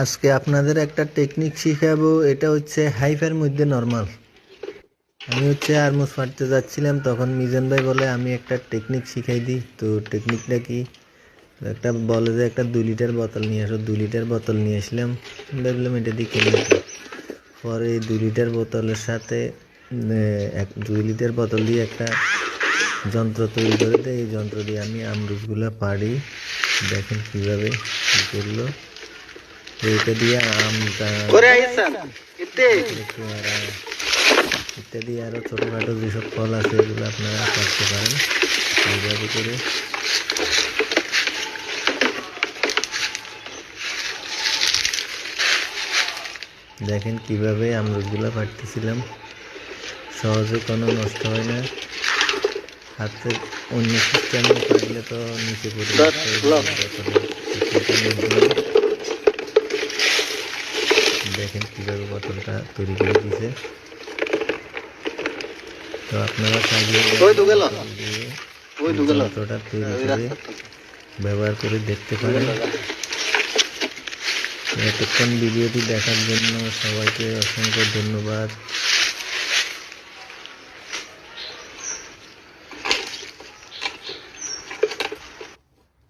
আজকে আপনাদের একটা টেকনিক শিখাবো, এটা হচ্ছে হাইফের মধ্যে নর্মাল আমি হচ্ছে আরমোস ফাটতে যাচ্ছিলাম, তখন মিজান ভাই বলে, আমি একটা টেকনিক শিখাই দিই। তো টেকনিকটা কি? একটা বলে যে, একটা দু লিটার বোতল নিয়ে আসো। দু লিটার বোতল নিয়ে আসলাম ভাবলাম এটা দিয়ে কিনে। পরে দুই লিটার বোতলের সাথে এক, দুই লিটার বোতল দিয়ে একটা যন্ত্র তৈরি করে দেয় এই যন্ত্র দিয়ে আমি আমরুজগুলো পাড়ি, দেখেন কীভাবে কী করল। আরও ইত্যাদি আরও ছোটোখাটো যেসব ফল আছে এগুলো আপনারা পারেন। এইভাবে করে। দেখেন কীভাবে আমরুদগুলো কাটতেছিলাম। সহজে কোনো নষ্ট হয় না। হাতে অন্য সিস্টেমে কাটলে তো নিচে পড়ে But যাচ্ছে, look. বোতলের কিছুটা মধ্যে দেখেন কীভাবে বোতলটা তৈরি করে দিছে তো আপনারা চাইলে যন্ত্রটা তৈরি করে ব্যবহার করে দেখতে পারেন। এতক্ষণ ভিডিওটি দেখার জন্য সবাইকে অসংখ্য ধন্যবাদ।